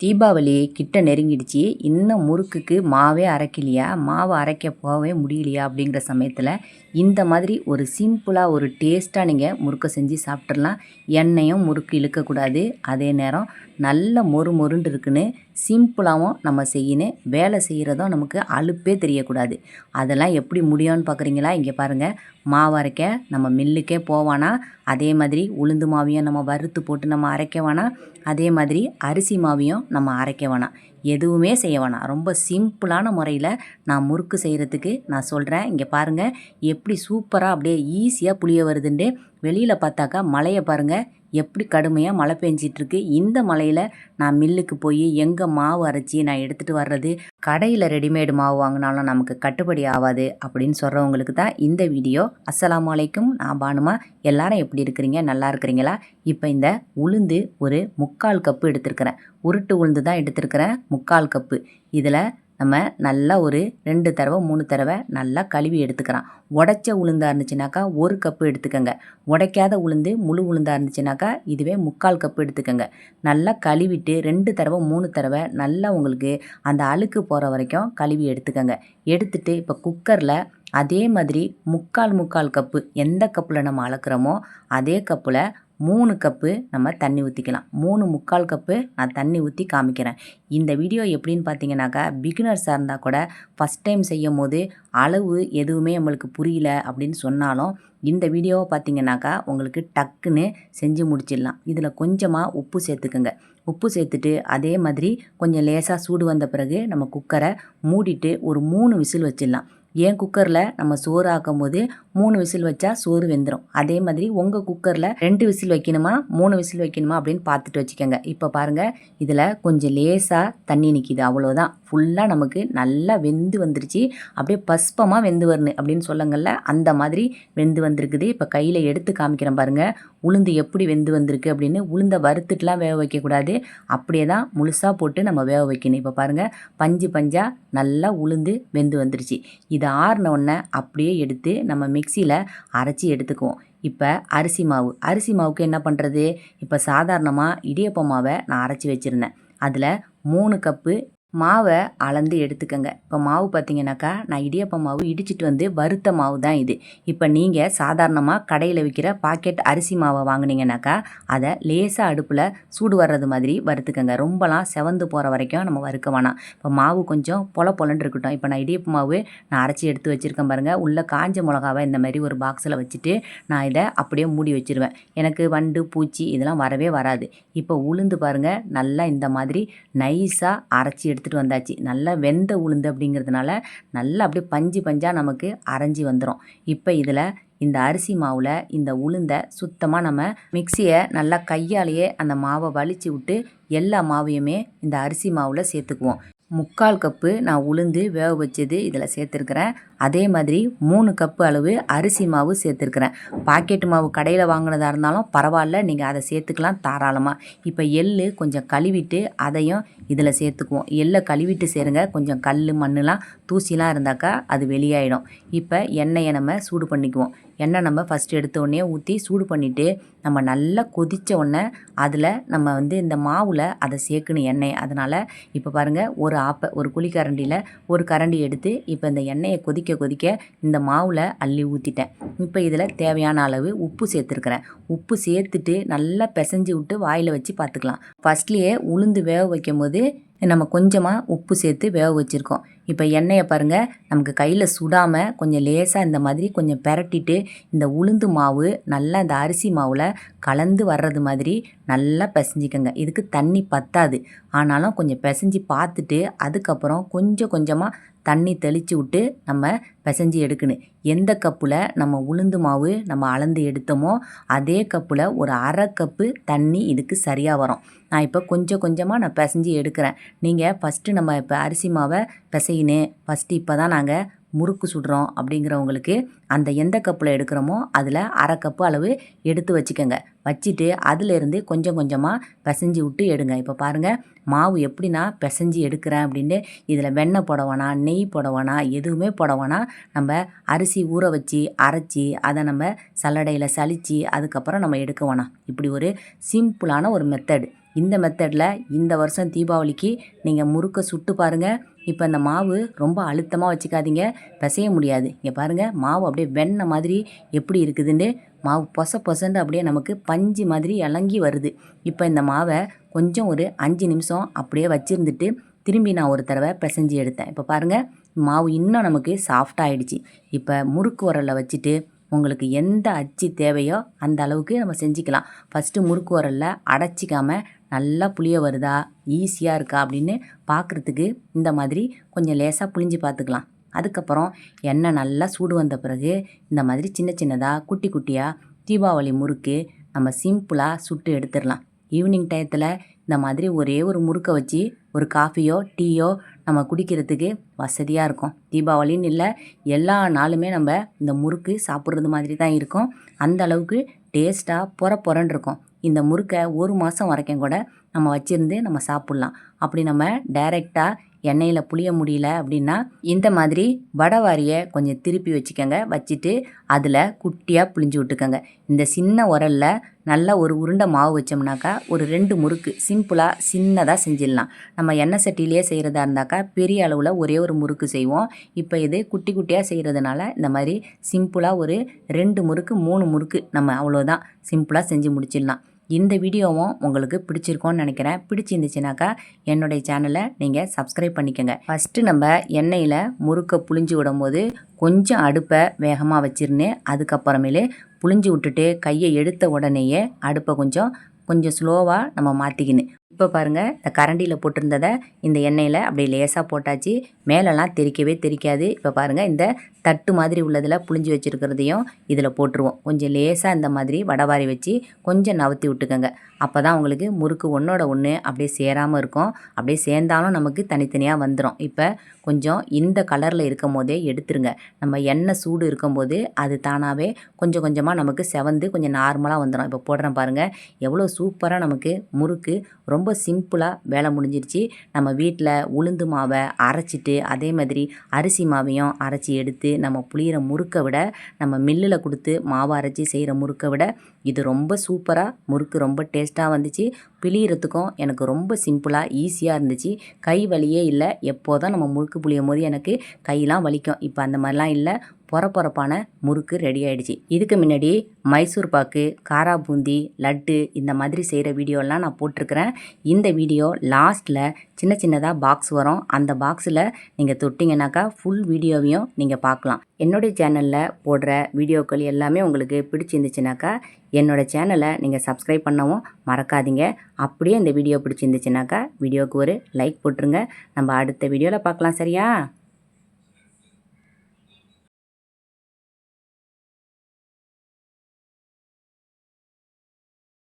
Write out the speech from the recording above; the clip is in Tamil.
தீபாவளி கிட்ட நெருங்கிடுச்சு. இன்னும் முறுக்குக்கு மாவே அரைக்கலையா? மாவு அரைக்க போகவே முடியலையா அப்படிங்கிற சமயத்தில் இந்த மாதிரி ஒரு சிம்பிளாக ஒரு டேஸ்ட்டாக நீங்கள் முறுக்கை செஞ்சு சாப்பிட்றலாம் எண்ணெயும் முறுக்கு இழுக்கக்கூடாது. அதே நேரம் நல்ல மொறு மொருண்டு இருக்குன்னு சிம்பிளாகவும் நம்ம செய்யணும் வேலை செய்கிறதும் நமக்கு அலுப்பே தெரியக்கூடாது. அதெல்லாம் எப்படி முடியும்னு பார்க்குறீங்களா இங்கே பாருங்கள் மாவு அரைக்க நம்ம மில்லுக்கே போவானா? அதே மாதிரி உளுந்து மாவையும் நம்ம வறுத்து போட்டு நம்ம அரைக்க வேணாம் அதே மாதிரி அரிசி மாவையும் நம்ம அரைக்க வேணாம் எதுவுமே செய்ய வேணாம். ரொம்ப சிம்பிளான முறையில் நான் முறுக்கு செய்கிறதுக்கு நான் சொல்கிறேன் இங்கே பாருங்கள் எப்படி சூப்பராக அப்படியே ஈஸியாக புளிய வருதுன்ட்டு வெளியில் பார்த்தாக்கா மழையை பாருங்கள் எப்படி கடுமையாக மழை பெஞ்சிட்ருக்கு? இந்த மழையில் நான் மில்லுக்கு போய் எங்கே மாவு அரைச்சி நான் எடுத்துகிட்டு வர்றது? கடையில் ரெடிமேடு மாவு வாங்கினாலும் நமக்கு கட்டுப்படி ஆகாது அப்படின்னு சொல்கிறவங்களுக்கு தான் இந்த வீடியோ. அஸ்ஸலாமு அலைக்கும். நான் பானுமா. எல்லாரும் எப்படி இருக்கிறீங்க? நல்லா இருக்கிறீங்களா? இப்போ இந்த உளுந்து ஒரு முக்கால் கப்பு எடுத்திருக்கிறேன். உருட்டு உளுந்து தான் எடுத்திருக்கிறேன். முக்கால் கப்பு. இதில் நம்ம நல்லா ஒரு ரெண்டு தடவை மூணு தடவை நல்லா கழுவி எடுத்துக்கிறான் உடைச்ச உளுந்தாக இருந்துச்சுனாக்கா ஒரு கப்பு எடுத்துக்கோங்க. உடைக்காத உளுந்து முழு உளுந்தாக இருந்துச்சுனாக்கா இதுவே முக்கால் கப்பு எடுத்துக்கோங்க. நல்லா கழுவிட்டு ரெண்டு தடவை மூணு தடவை நல்லா உங்களுக்கு அந்த அழுக்கு போகிற வரைக்கும் கழுவி எடுத்துக்கோங்க. எடுத்துட்டு இப்போ குக்கரில் அதே மாதிரி முக்கால் முக்கால் கப்பு எந்த கப்பில் நம்ம அளக்குறோமோ அதே கப்பில் மூணு கப்பு நம்ம தண்ணி ஊற்றிக்கலாம் மூணு முக்கால் கப்பு நான் தண்ணி ஊற்றி காமிக்கிறேன். இந்த வீடியோ எப்படின்னு பார்த்தீங்கன்னாக்கா பிகினர்ஸாக இருந்தால் கூட ஃபஸ்ட் டைம் செய்யும் போது அளவு எதுவுமே நம்மளுக்கு புரியல அப்படின்னு சொன்னாலும் இந்த வீடியோவை பார்த்தீங்கன்னாக்கா உங்களுக்கு டக்குன்னு செஞ்சு முடிச்சிடலாம். இதில் கொஞ்சமாக உப்பு சேர்த்துக்குங்க. உப்பு சேர்த்துட்டு அதே மாதிரி கொஞ்சம் லேசாக சூடு வந்த பிறகு நம்ம குக்கரை மூடிட்டு ஒரு மூணு விசில் வச்சிடலாம். ஏன் குக்கரில் நம்ம சோறு ஆக்கும் போது மூணு விசில் வச்சா சோறு வெந்துடும் அதே மாதிரி உங்கள் குக்கரில் ரெண்டு விசில் வைக்கணுமா மூணு விசில் வைக்கணுமா அப்படின்னு பார்த்துட்டு வச்சுக்கோங்க. இப்போ பாருங்கள் இதில் கொஞ்சம் லேசாக தண்ணி நிற்கிது அவ்வளோதான் ஃபுல்லாக நமக்கு நல்லா வெந்து வந்துருச்சு. அப்படியே பஸ்பமாக வெந்து வரணும் அப்படின்னு சொல்லுங்கள்ல அந்த மாதிரி வெந்து வந்திருக்குது. இப்போ கையில் எடுத்து காமிக்கிறேன் பாருங்கள் உளுந்து எப்படி வெந்து வந்திருக்கு அப்படின்னு. உளுந்தை வறுத்துட்டுலாம் வேக வைக்கக்கூடாது. அப்படியே தான் முழுசாக போட்டு நம்ம வேக வைக்கணும். இப்போ பாருங்கள் பஞ்சு பஞ்சாக நல்லா உளுந்து வெந்து வந்துருச்சு. இதை ஆறின உடனே அப்படியே எடுத்து நம்ம மிக்சியில் அரைச்சி எடுத்துக்குவோம். இப்போ அரிசி மாவு. அரிசி மாவுக்கு என்ன பண்ணுறது இப்போ சாதாரணமாக இடியப்ப மாவை நான் அரைச்சி வச்சுருந்தேன். அதில் மூணு கப்பு மாவை அளந்து எடுத்துக்கோங்க. இப்போ மாவு பார்த்தீங்கன்னாக்கா நான் இடியப்ப மாவு இடிச்சிட்டு வந்து வறுத்த மாவு தான் இது. இப்போ நீங்கள் சாதாரணமாக கடையில் விற்கிற பாக்கெட் அரிசி மாவை வாங்கினீங்கனாக்கா அதை லேசாக அடுப்பில் சூடு வர்றது மாதிரி வறுத்துக்கோங்க. ரொம்பலாம் செவந்து போகிற வரைக்கும் நம்ம வறுக்க வேணாம். இப்போ மாவு கொஞ்சம் பொல பொலன்னு இருக்கட்டும். இப்போ நான் இடியப்ப மாவு நான் அரைச்சி எடுத்து வச்சுருக்கேன் பாருங்கள் உள்ளே காஞ்ச மிளகாவை இந்த மாதிரி ஒரு பாக்ஸில் வச்சுட்டு நான் இதை அப்படியே மூடி வச்சுருவேன். எனக்கு வண்டு பூச்சி இதெல்லாம் வரவே வராது. இப்போ உளுந்து பாருங்கள் நல்லா இந்த மாதிரி நைஸாக அரைச்சி எடுத்துகிட்டு வந்தாச்சு. நல்லா வெந்த உளுந்து அப்படிங்கிறதுனால நல்லா அப்படியே பஞ்சு பஞ்சாக நமக்கு அரைஞ்சி வந்துடும் இப்போ இதில் இந்த அரிசி மாவில் இந்த உளுந்தை சுத்தமாக நம்ம மிக்சியை நல்லா கையாலேயே அந்த மாவை வலிச்சு விட்டு எல்லா மாவையுமே இந்த அரிசி மாவில் சேர்த்துக்குவோம். முக்கால் கப்பு நான் உளுந்து வேக வச்சது இதில் சேர்த்துருக்குறேன். அதே மாதிரி மூணு கப்பு அளவு அரிசி மாவு சேர்த்துருக்குறேன். பாக்கெட்டு மாவு கடையில் வாங்கினதாக இருந்தாலும் பரவாயில்ல நீங்கள் அதை சேர்த்துக்கலாம் தாராளமாக இப்போ எள் கொஞ்சம் கழுவிட்டு அதையும் இதில் சேர்த்துக்குவோம். எள்ளை கழுவிட்டு சேருங்க. கொஞ்சம் கல் மண்ணுலாம் தூசிலாம் இருந்தாக்கா அது வெளியாயிடும். இப்போ எண்ணெயை நம்ம சூடு பண்ணிக்குவோம். எண்ணெய் நம்ம ஃபஸ்ட்டு எடுத்த உடனே ஊற்றி சூடு பண்ணிவிட்டு நம்ம நல்லா கொதித்த உடனே அதில் நம்ம வந்து இந்த மாவில் அதை சேர்க்கணும் எண்ணெய். அதனால் இப்போ பாருங்கள் ஒரு ஆப்பை ஒரு குழிக்கரண்டியில் ஒரு கரண்டி எடுத்து இப்போ இந்த எண்ணெயை கொதிக்க கொதிக்க இந்த மாவில் அள்ளி ஊற்றிட்டேன் இப்போ இதில் தேவையான அளவு உப்பு சேர்த்துருக்குறேன். உப்பு சேர்த்துட்டு நல்லா பிசைஞ்சு விட்டு வாயில் வச்சு பார்த்துக்கலாம் ஃபஸ்ட்லேயே உளுந்து வேக வைக்கும் போது நம்ம கொஞ்சமாக உப்பு சேர்த்து வேக வச்சுருக்கோம். இப்போ எண்ணெயை பாருங்கள் நமக்கு கையில் சுடாமல் கொஞ்சம் லேசாக இந்த மாதிரி கொஞ்சம் பெரட்டிட்டு இந்த உளுந்து மாவு நல்லா இந்த அரிசி மாவில் கலந்து வர்றது மாதிரி நல்லா பிசைஞ்சிக்கோங்க. இதுக்கு தண்ணி பத்தாது. ஆனாலும் கொஞ்சம் பிசைஞ்சு பார்த்துட்டு அதுக்கப்புறம் கொஞ்சம் கொஞ்சமாக தண்ணி தெளித்து விட்டு நம்ம பிசைஞ்சு எடுக்கணும். எந்த கப்பில் நம்ம உளுந்து மாவு நம்ம அளந்து எடுத்தோமோ அதே கப்பில் ஒரு அரை கப்பு தண்ணி இதுக்கு சரியாக வரும். நான் இப்போ கொஞ்சம் கொஞ்சமாக நான் பிசைஞ்சு எடுக்கிறேன். நீங்கள் ஃபஸ்ட்டு நம்ம இப்போ அரிசி மாவை பிசையினேன் ஃபஸ்ட்டு இப்போ தான் நாங்கள் முறுக்கு சுடுறோம் அப்படிங்கிறவங்களுக்கு அந்த எந்த கப்பில் எடுக்கிறோமோ அதில் அரை கப்பு அளவு எடுத்து வச்சுக்கோங்க. வச்சுட்டு அதிலேருந்து கொஞ்சம் கொஞ்சமாக பிசைஞ்சு விட்டு எடுங்க. இப்போ பாருங்கள் மாவு எப்படி நான் பிசைஞ்சு எடுக்கிறேன் அப்படின்னு இதில் வெண்ணெய் போடவானா நெய் போடவானா எதுவுமே போடவானா நம்ம அரிசி ஊற வச்சு அரைச்சி அதை நம்ம சல்லடையில் சலித்து அதுக்கப்புறம் நம்ம எடுக்க வேணாம் இப்படி ஒரு சிம்பிளான ஒரு மெத்தடு இந்த மெத்தடில் இந்த வருஷம் தீபாவளிக்கு நீங்கள் முறுக்கை சுட்டு பாருங்கள் இப்போ இந்த மாவு ரொம்ப அழுத்தமாக வச்சுக்காதீங்க. பிசைய முடியாது. இங்கே பாருங்கள் மாவு அப்படியே வெண்ணெய் மாதிரி எப்படி இருக்குதுன்னு மாவு பொச பொசண்டு அப்படியே நமக்கு பஞ்சு மாதிரி இலங்கி வருது. இப்போ இந்த மாவை கொஞ்சம் ஒரு அஞ்சு நிமிஷம் அப்படியே வச்சுருந்துட்டு திரும்பி நான் ஒரு தடவை பிசைஞ்சு எடுத்தேன். இப்போ பாருங்கள் மாவு இன்னும் நமக்கு சாஃப்டாக ஆகிடுச்சு இப்போ முறுக்கு உரலில் வச்சுட்டு உங்களுக்கு எந்த அச்சு தேவையோ அந்த அளவுக்கு நம்ம செஞ்சுக்கலாம். ஃபஸ்ட்டு முறுக்கு உரலில் அடைச்சிக்காமல் நல்லா புளிய வருதா? ஈஸியாக இருக்கா? அப்படின்னு பார்க்குறதுக்கு இந்த மாதிரி கொஞ்சம் லேசாக புளிஞ்சு பார்த்துக்கலாம் அதுக்கப்புறம் எண்ணெய் நல்லா சூடு வந்த பிறகு இந்த மாதிரி சின்ன சின்னதாக குட்டி குட்டியாக தீபாவளி முறுக்கு நம்ம சிம்பிளாக சுட்டு எடுத்துடலாம். ஈவினிங் டயத்தில் இந்த மாதிரி ஒரே ஒரு முறுக்கை வச்சு ஒரு காஃபியோ டீயோ நம்ம குடிக்கிறதுக்கு வசதியாக இருக்கும். தீபாவளின்னு இல்லை எல்லா நாளுமே நம்ம இந்த முறுக்கு சாப்பிட்றது மாதிரி தான் இருக்கும். அந்த அளவுக்கு டேஸ்ட்டாக பொற பொறன்னு இருக்கும். இந்த முறுக்கை ஒரு மாதம் வரைக்கும் கூட நம்ம வச்சுருந்து நம்ம சாப்பிட்லாம். அப்படி நம்ம டைரெக்டாக எண்ணெயில் புளிய முடியல அப்படின்னா இந்த மாதிரி வடவாரியை கொஞ்சம் திருப்பி வச்சுக்கோங்க. வச்சுட்டு அதில் குட்டியாக புளிஞ்சு விட்டுக்கோங்க. இந்த சின்ன உரலில் நல்லா ஒரு உருண்டை மாவு வச்சோம்னாக்கா ஒரு ரெண்டு முறுக்கு சிம்பிளாக சின்னதாக செஞ்சிடலாம். நம்ம எண்ணெய் சட்டிலேயே செய்கிறதா இருந்தாக்கா பெரிய அளவில் ஒரே ஒரு முறுக்கு செய்வோம். இப்போ இது குட்டி குட்டியாக செய்கிறதுனால இந்த மாதிரி சிம்பிளாக ஒரு ரெண்டு முறுக்கு மூணு முறுக்கு நம்ம அவ்வளோதான் சிம்பிளாக செஞ்சு முடிச்சிடலாம். இந்த வீடியோவும் உங்களுக்கு பிடிச்சிருக்கோன்னு நினைக்கிறேன். பிடிச்சிருந்துச்சுனாக்கா என்னுடைய சேனலை நீங்கள் சப்ஸ்கிரைப் பண்ணிக்கோங்க. ஃபஸ்ட்டு நம்ம எண்ணெயில் முறுக்கை புளிஞ்சு விடும்போது கொஞ்சம் அடுப்பை வேகமாக வச்சிருந்தேன் அதுக்கப்புறமேலே புளிஞ்சு விட்டுட்டு கையை எடுத்த உடனேயே அடுப்பை கொஞ்சம் கொஞ்சம் ஸ்லோவாக நம்ம மாற்றிக்கின்னு இப்போ பாருங்கள் இந்த கரண்டியில் போட்டிருந்ததை இந்த எண்ணெயில் அப்படியே லேசாக போட்டாச்சு. மேலெல்லாம் தெறிக்கவே தெரிக்காது. இப்போ பாருங்கள் இந்த தட்டு மாதிரி உள்ளதில் புளிஞ்சு வச்சுருக்கிறதையும் இதில் போட்டுருவோம். கொஞ்சம் லேசாக இந்த மாதிரி வடவாரி வச்சு கொஞ்சம் நவுத்தி விட்டுக்கோங்க. அப்போ தான் உங்களுக்கு முறுக்கு ஒன்றோட ஒன்று அப்படியே சேராமல் இருக்கும். அப்படியே சேர்ந்தாலும் நமக்கு தனித்தனியாக வந்துடும் இப்போ கொஞ்சம் இந்த கலரில் இருக்கும் போதே எடுத்துருங்க. நம்ம எண்ணெய் சூடு இருக்கும்போது அது தானாகவே கொஞ்சம் கொஞ்சமாக நமக்கு செவந்து கொஞ்சம் நார்மலாக வந்துடும் இப்போ போடுறேன் பாருங்கள் எவ்வளோ சூப்பராக நமக்கு முறுக்கு ரொம்ப ரொம்ப சிம்பிளாக வேலை முடிஞ்சிருச்சு. நம்ம வீட்டில் உளுந்து மாவை அரைச்சிட்டு அதே மாதிரி அரிசி மாவையும் அரைச்சி எடுத்து நம்ம புளியிற முறுக்கை விட நம்ம மில்லில் கொடுத்து மாவு அரைச்சி செய்கிற முறுக்கை விட இது ரொம்ப சூப்பராக முறுக்கு ரொம்ப டேஸ்ட்டாக வந்துச்சு. பிழியறதுக்கும் எனக்கு ரொம்ப சிம்பிளாக ஈஸியாக இருந்துச்சு. கை வலியே இல்லை. எப்போதான் நம்ம முறுக்கு புளியும் போது எனக்கு கையெல்லாம் வலிக்கும். இப்போ அந்த மாதிரிலாம் இல்லை. பொறப்பொறப்பான முறுக்கு ரெடி ஆயிடுச்சு. இதுக்கு முன்னாடி மைசூர் பாக்கு காரா பூந்தி லட்டு இந்த மாதிரி செய்கிற வீடியோலாம் நான் போட்டிருக்கிறேன். இந்த வீடியோ லாஸ்ட்டில் சின்ன சின்னதாக பாக்ஸ் வரும். அந்த பாக்ஸில் நீங்கள் தொட்டிங்கனாக்கா ஃபுல் வீடியோவையும் நீங்கள் பார்க்கலாம். என்னுடைய சேனலில் போடுற வீடியோக்கள் எல்லாமே உங்களுக்கு பிடிச்சிருந்துச்சுனாக்கா என்னோடய சேனலை நீங்கள் சப்ஸ்கிரைப் பண்ணவும் மறக்காதீங்க. அப்படியே இந்த வீடியோ பிடிச்சிருந்துச்சுனாக்கா வீடியோவுக்கு ஒரு லைக் போட்டுருங்க. நம்ம அடுத்த வீடியோவில் பார்க்கலாம் சரியா?